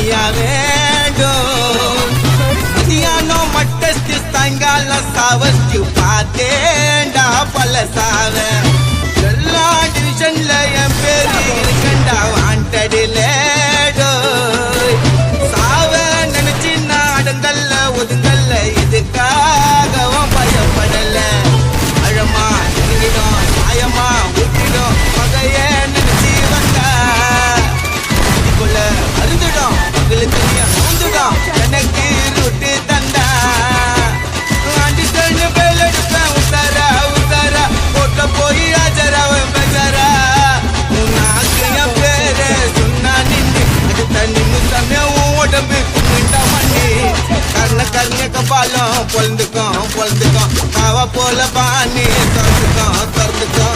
செய்ய வேண்டும் மதியானோ மட்டஸ்தி சாயங்கால சாவஸ்தி பார்த்தேண்டா பல எல்லா டிவிஷன்ல என் பேர் இருக்கண்டா வாண்டடில சாவ நினைச்சு நான் அடந்தல்ல ஒதுங்கல்ல இதுக்கு கர்ண கர்ண கபாலம் பொழுந்துக்கும் பொழுந்துக்கும் காவ போல பாணி தொலைச்சுக்கும்